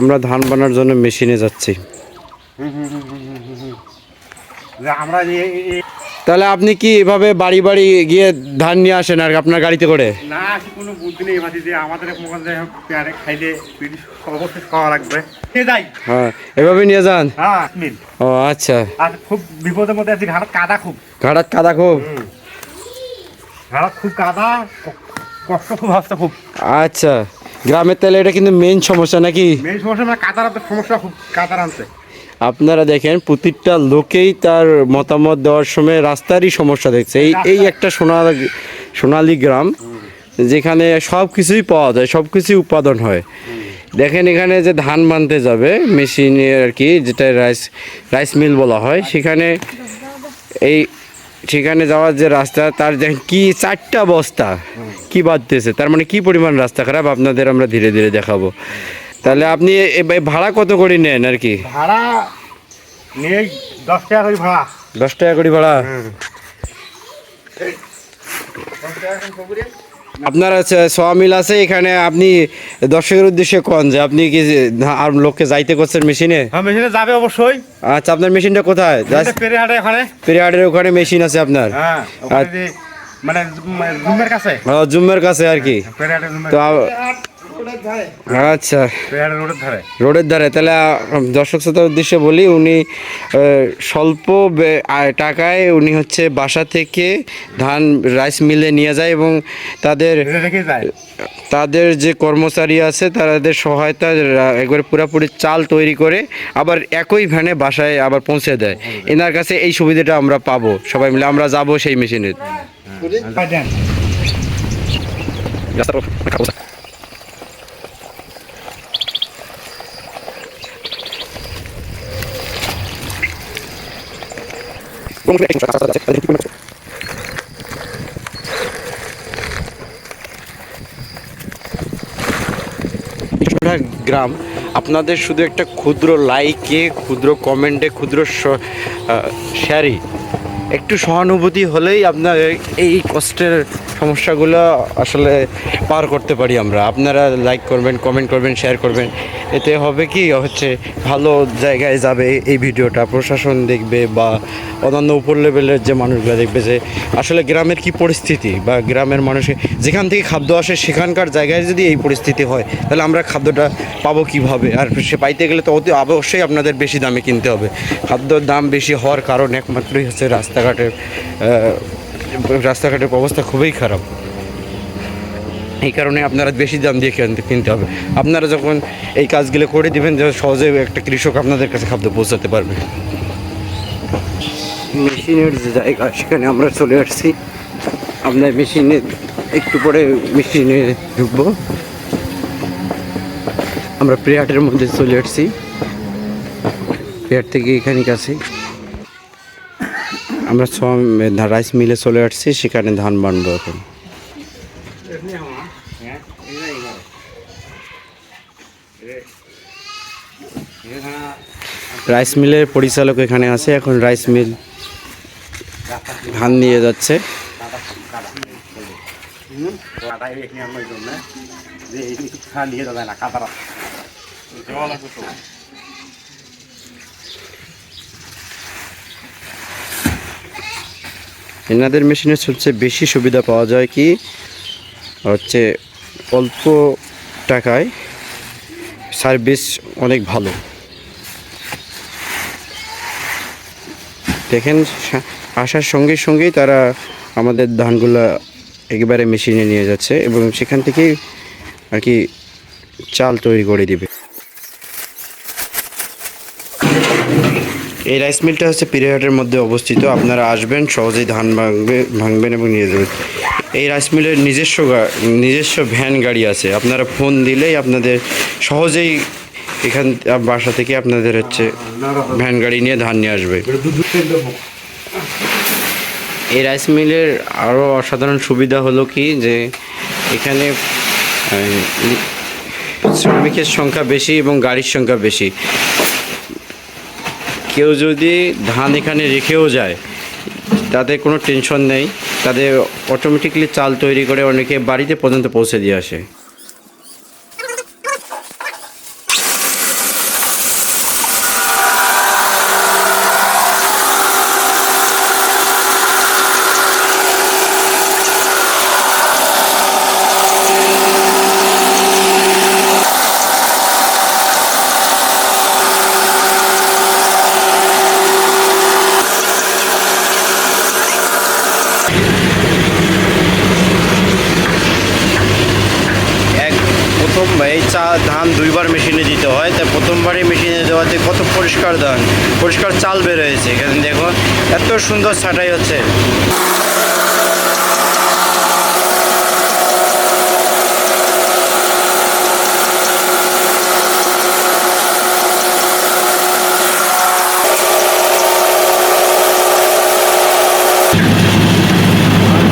আমরা ধান বানার জন্য মেশিনে যাচ্ছি। তাহলে আপনি কি এভাবে বাড়ি বাড়ি গিয়ে ধান নিয়ে আসেন আর আপনার গাড়িতে করে? না কোনো বুদ্ধি নেই যে আমাদের পেয়ারে খাইলে অবশ্যই খাওয়া লাগবে। যাই। হ্যাঁ এভাবে নিয়ে যান? হ্যাঁ ও আচ্ছা। আর খুব বিপদের মধ্যে আছি ঘাড় কাদা খুব। ঘাটাত কাদা খুব? ঘাড় খুব কাদা কষ্ট খুব হচ্ছে খুব। আচ্ছা। গ্রামের তাহলে এটা কিন্তু মেইন সমস্যা নাকি? মেন সমস্যা মানে একটা সমস্যা খুব কাদার আনছে আপনারা দেখেন প্রতিটা লোকেই তার মতামত দেওয়ার সময় রাস্তারই সমস্যা দেখছে। এই এই একটা সোনা সোনালী গ্রাম যেখানে সব কিছুই পাওয়া যায় সব কিছুই উৎপাদন হয়। দেখেন এখানে যে ধান বানতে যাবে মেশিনে আর কি যেটা রাইস রাইস মিল বলা হয় সেখানে এই সেখানে যাওয়ার যে রাস্তা তার কি চারটা বস্তা কি বাড়তেছে তার মানে কি পরিমাণ রাস্তা খারাপ আপনাদের আমরা ধীরে ধীরে দেখাবো। তাহলে আপনি ভাড়া কত করে নেন আর কি? ভাড়া নেই দশ টাকা করে ভাড়া। দশ টাকা করে ভাড়া? আপনার সোয়ামিল আছে এখানে আপনি দর্শকের উদ্দেশ্যে কন? যে আপনি কি আর লোককে যাইতে করছেন মেশিনে? হ্যাঁ মেশিনে যাবে অবশ্যই। আচ্ছা আপনার মেশিনটা কোথায়? পেরে হাটে ওখানে। পেরিহাটের ওখানে মেশিন আছে আপনার। হ্যাঁ মানে জুমের কাছে। জুমের কাছে আর কি। জুমের তো আচ্ছা। রোডের ধারে? তাহলে দর্শক শ্রোতার উদ্দেশ্যে বলি উনি স্বল্প আয়- টাকায় উনি হচ্ছে বাসা থেকে ধান রাইস মিলে নিয়ে যায় এবং তাদের তাদের যে কর্মচারী আছে তাদের সহায়তা একবারে পুরোপুরি চাল তৈরি করে আবার একই ভ্যানে বাসায় আবার পৌঁছে দেয়। এনার কাছে এই সুবিধাটা আমরা পাবো। সবাই মিলে আমরা যাব সেই গ্রাম আপনাদের শুধু একটা ক্ষুদ্র লাইকে ক্ষুদ্র কমেন্টে ক্ষুদ্র শ- শেয়ারে একটু সহানুভূতি হলেই আপনার এই কষ্টের সমস্যাগুলো আসলে পার করতে পারি আমরা। আপনারা লাইক করবেন কমেন্ট করবেন শেয়ার করবেন। এতে হবে কি, হচ্ছে ভালো জায়গায় যাবে এই ভিডিওটা। প্রশাসন দেখবে বা অন্যান্য উপর লেভেলের যে মানুষগুলো দেখবে যে আসলে গ্রামের কি পরিস্থিতি বা গ্রামের মানুষের যেখান থেকে খাদ্য আসে সেখানকার জায়গায় যদি এই পরিস্থিতি হয়, তাহলে আমরা খাদ্যটা পাবো কীভাবে? আর সে পাইতে গেলে তো অতি অবশ্যই আপনাদের বেশি দামে কিনতে হবে। খাদ্যর দাম বেশি হওয়ার কারণ একমাত্রই হচ্ছে রাস্তাঘাটের রাস্তাঘাটের অবস্থা খুবই খারাপ। এই কারণে আপনারা বেশি দাম দিয়ে কিনতে কিনতে হবে। আপনারা যখন এই কাজগুলো করে দিবেন, যে সহজে একটা কৃষক আপনাদের কাছে খাদ্য পৌঁছাতে পারবে। মেশিনের যে জায়গা, সেখানে আমরা চলে আসছি। আপনার মেশিনে একটু পরে মেশিনে ঢুকবো। আমরা প্রেয়ারের মধ্যে চলে আসছি। প্রেয়ার থেকে এখানে কাছে। আমরা রাইস মিলে চলে আসছি, সেখানে ধান বানবো এখন। রাইস মিলের পরিচালক এখানে আছে, এখন রাইস মিল ধান নিয়ে যাচ্ছে। নিয়ে যাবে না কাদার দেওয়া লাগবে তো এনাদের মেশিনে সবচেয়ে বেশি সুবিধা পাওয়া যায় কি? হচ্ছে অল্প টাকায় সার্ভিস অনেক ভালো। দেখেন, আসার সঙ্গে সঙ্গেই তারা আমাদের ধানগুলো একেবারে মেশিনে নিয়ে যাচ্ছে এবং সেখান থেকেই আর কি চাল তৈরি করে দিবে। এই রাইস মিলটা হচ্ছে পিরিয়ডের মধ্যে অবস্থিত। আপনারা আসবেন, সহজেই ধান ভাঙবে, ভাঙবেন এবং নিয়ে যাবেন। এই রাইস মিলের নিজস্ব নিজস্ব ভ্যান গাড়ি আছে। আপনারা ফোন দিলেই আপনাদের সহজেই এখান, বাসা থেকে আপনাদের হচ্ছে ভ্যান গাড়ি নিয়ে ধান নিয়ে আসবে। এই রাইস মিলের আরও অসাধারণ সুবিধা হলো কি যে এখানে শ্রমিকের সংখ্যা বেশি এবং গাড়ির সংখ্যা বেশি। কেউ যদি ধান এখানে রেখেও যায় তাদের কোনো টেনশন নেই তাদের অটোমেটিকলি চাল তৈরি করে অনেকে বাড়িতে পর্যন্ত পৌঁছে দিয়ে আসে। ধান দুইবার মেশিনে দিতে হয়, তাই প্রথমবারই মেশিনে দেওয়াতে কত পরিষ্কার ধান, পরিষ্কার চাল বের হয়েছে। এখানে দেখো এত সুন্দর ছাটাই হচ্ছে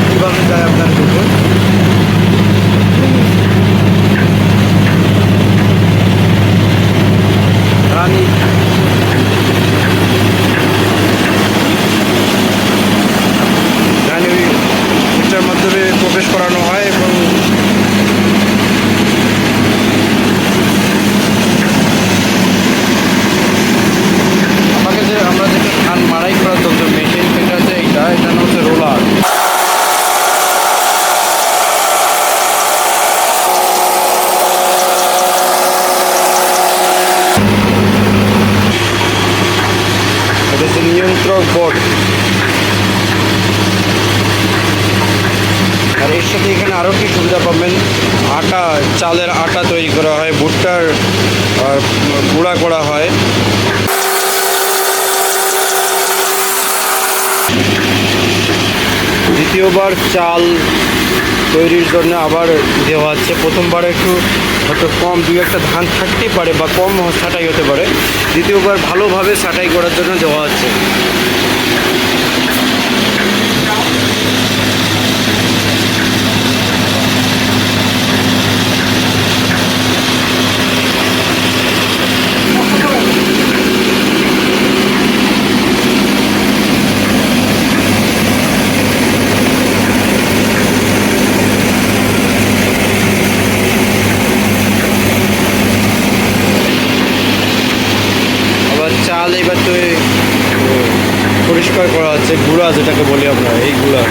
কীভাবে যায় আপনার কুকুর রানী রানী এটার মাধ্যমে প্রবেশ করানো হয় এবং আমাকে যে আমরা যেটা ধান মারাই করার যন্ত্র মেশিন সেটা হচ্ছে এইটা এটা নাম হচ্ছে রোলার এটা হচ্ছে নিয়ন্ত্রক বোর্ড আর এর সাথে এখানে আরও কি সুবিধা পাবেন আটা চালের আটা তৈরি করা হয়, ভুট্টার গুঁড়া করা হয়। দ্বিতীয়বার চাল তৈরির জন্য আবার দেওয়া হচ্ছে প্রথমবার একটু হয়তো কম, দুই একটা ধান থাকতেই পারে বা কম ছাঁটাই হতে পারে। দ্বিতীয়বার ভালোভাবে ছাঁটাই করার জন্য দেওয়া হচ্ছে আবার চাল এবার তো এই, ও, পরিষ্কার করা হচ্ছে গুঁড়া যেটাকে বলি আমরা এই গুঁড়া।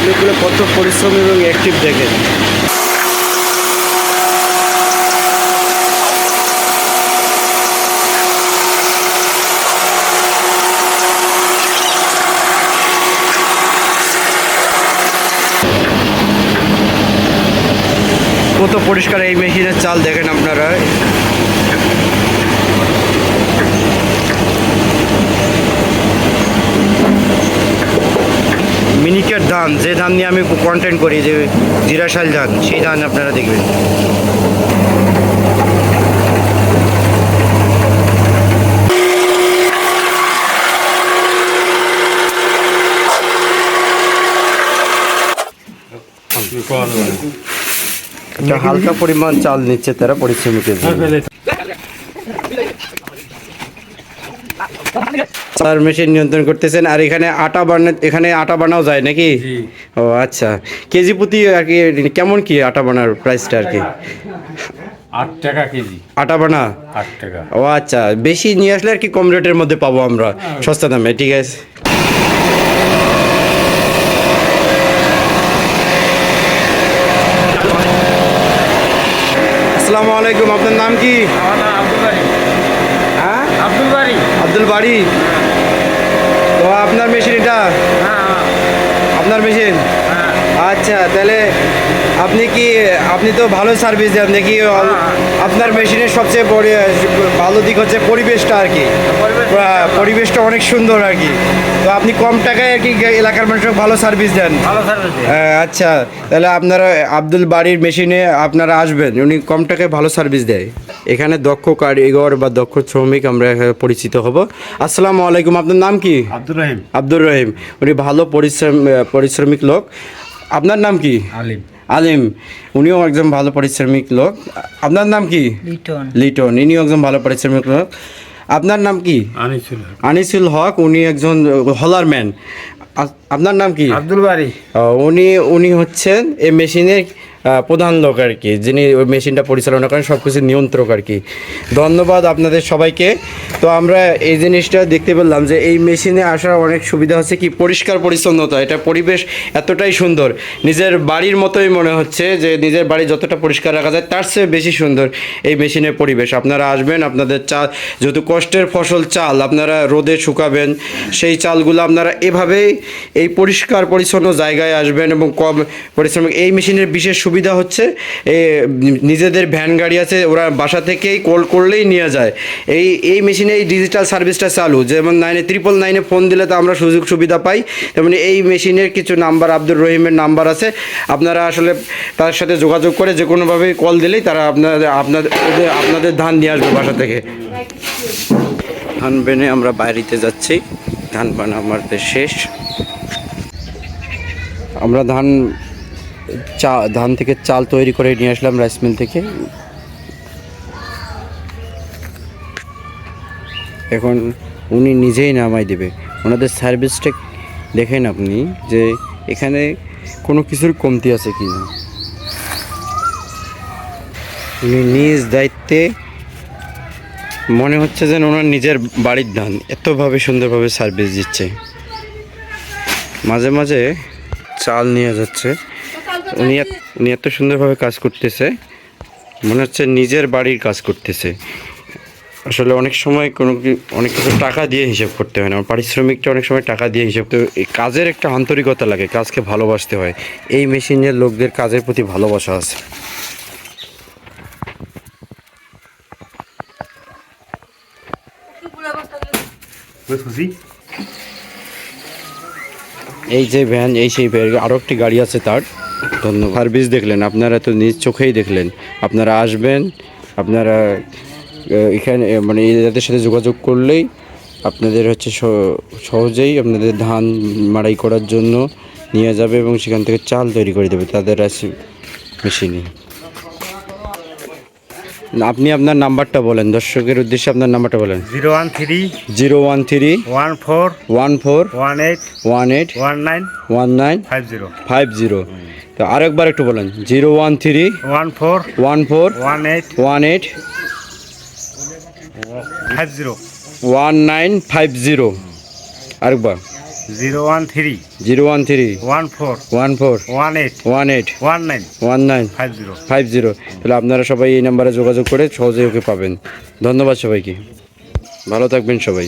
এই লোকগুলো কত পরিশ্রম এবং অ্যাক্টিভ দেখেন। কত পরিষ্কার এই মেশিনের চাল দেখেন আপনারা। মিনিকেট ধান যে ধান নিয়ে আমি কন্টেন্ট করি যে জিরাশাল ধান সেই ধান আপনারা দেখবেন। হালকা পরিমাণ চাল নিচ্ছে তারা পরিশ্রমিকের জন্য চার মেশিন নিয়ন্ত্রণ করতেছেন আর এখানে আটা বানা এখানে আটা বানাও যায় নাকি? ও আচ্ছা। কেজি প্রতি আর কি কেমন কি আটা বানার প্রাইসটা আর কি? আট টাকা কেজি। আটা বানা? আট টাকা। ও আচ্ছা বেশি নিয়ে আসলে আর কি কম রেটের মধ্যে পাবো আমরা সস্তা দামে ঠিক আছে। আসসালামু আলাইকুম আপনার নাম কি? আব্দুল বাড়ি হ্যাঁ? আব্দুল বাড়ি আব্দুল বাড়ি আপনার মেশিন এটা? হ্যাঁ আপনার মেশিন? হ্যাঁ। আচ্ছা তাহলে আপনি কি আপনি তো ভালো সার্ভিস দেন দেখি আপনার মেশিনের সবচেয়ে বড় ভালো দিক হচ্ছে পরিবেশটা আর কি। পরিবেশটা অনেক সুন্দর আর কি। তো আপনি কম টাকায় আর কি এলাকার মানুষকে ভালো সার্ভিস দেন। ভালো সার্ভিস হ্যাঁ, আচ্ছা তাহলে আপনারা আব্দুল বাড়ির মেশিনে আপনারা আসবেন উনি কম টাকায় ভালো সার্ভিস দেয়। এখানে দক্ষ কারিগর বা দক্ষ শ্রমিক আমরা এখানে পরিচিত হব। আসসালামু আলাইকুম আপনার নাম কি? আব্দুল রহিম। আব্দুর রহিম উনি ভালো পরিশ্রম পরিশ্রমিক লোক। আপনার নাম কি? আলিম। আলিম। উনিও একজন ভালো পরিশ্রমিক লোক। আপনার নাম কি? লিটন। লিটন। ইনিও একজন ভালো পরিশ্রমিক লোক। আপনার নাম কি? আনিছিল আনিসুল হক উনি একজন হলার ম্যান। আপনার নাম কি? আব্দুল বাড়ি উনি উনি হচ্ছেন এই মেশিনের প্রধান লোক আর কি, যিনি ওই মেশিনটা পরিচালনা করেন সব কিছু নিয়ন্ত্রক আর কি। ধন্যবাদ আপনাদের সবাইকে। তো আমরা এই জিনিসটা দেখতে পেলাম যে এই মেশিনে আসার অনেক সুবিধা হচ্ছে কি, পরিষ্কার পরিচ্ছন্নতা। এটা পরিবেশ এতটাই সুন্দর। নিজের বাড়ির মতোই মনে হচ্ছে যে নিজের বাড়ি যতটা পরিষ্কার রাখা যায়, তার চেয়ে বেশি সুন্দর এই মেশিনের পরিবেশ। আপনারা আসবেন, আপনাদের চাল যেহেতু কষ্টের ফসল চাল, আপনারা রোদে শুকাবেন, সেই চালগুলো আপনারা এভাবেই এই পরিষ্কার পরিচ্ছন্ন জায়গায় আসবেন এবং কম পরিশ্রমিক। এই মেশিনের বিশেষ সুবিধা হচ্ছে নিজেদের ভ্যান গাড়ি আছে, ওরা বাসা থেকেই কল করলেই নিয়ে যায়। এই এই মেশিনে এই ডিজিটাল সার্ভিসটা চালু, যেমন নাইনে ট্রিপল নাইনে ফোন দিলে তো আমরা সুযোগ সুবিধা পাই। তেমনি এই মেশিনের কিছু নাম্বার আব্দুর রহিমের নাম্বার আছে। আপনারা আসলে তার সাথে যোগাযোগ করে যে কোনোভাবে কল দিলেই তারা আপনাদের আপনাদের আপনাদের ধান নিয়ে আসবে বাসা থেকে। ধান বেনে আমরা বাইরেতে যাচ্ছি। ধান বানা আমাদের শেষ। আমরা ধান চা, ধান থেকে চাল তৈরি করে নিয়ে আসলাম রাইস মিল থেকে। এখন উনি নিজেই নামাই দেবে। ওনাদের সার্ভিসটা দেখেন আপনি যে এখানে কোনো কিছুর কমতি আছে কি না উনি নিজ দায়িত্বে মনে হচ্ছে যেন ওনার নিজের বাড়ির ধান এতভাবে সুন্দরভাবে সার্ভিস দিচ্ছে। মাঝে মাঝে চাল নিয়ে যাচ্ছে। উনি এত- উনি এত সুন্দরভাবে কাজ করতেছে। মনে হচ্ছে নিজের বাড়ির কাজ করতেছে। আসলে অনেক সময় কোনো কি- অনেক কিছু টাকা দিয়ে হিসাব করতে হয় না। পারিশ্রমিকটা অনেক সময় টাকা দিয়ে হিসাব তো এই কাজের একটা আন্তরিকতা লাগে কাজকে ভালোবাসতে হয়। এই মেশিনের লোকদের কাজের প্রতি ভালোবাসা আছে। এই যে ভ্যান এই সেই ভ্যান আরও একটি গাড়ি আছে তার। ধন্যবাদ। সার্ভিস দেখলেন, আপনারা তো নিজ চোখেই দেখলেন। আপনারা আসবেন, আপনারা এখানে মানে এদের সাথে যোগাযোগ করলেই আপনাদের হচ্ছে সহজেই আপনাদের ধান মাড়াই করার জন্য নিয়ে যাবে এবং সেখান থেকে চাল তৈরি করে দেবে, তাদের আছে মেশিনে আপনি আপনার নাম্বারটা বলেন দর্শকের উদ্দেশ্যে আপনার নাম্বারটা বলেন। Zero one three zero one three one four one four one eight one eight one nine one nine five zero. Five zero. তো আরেকবার একটু বলেন zero one three one four one four one eight one eight five zero. One nine five zero. আরেকবার। Zero one three zero one three one four one four one eight one eight one nine one nine five zero five zero তাহলে আপনারা সবাই এই নাম্বারে যোগাযোগ করে সহজেই ওকে পাবেন। ধন্যবাদ সবাইকে। ভালো থাকবেন সবাই।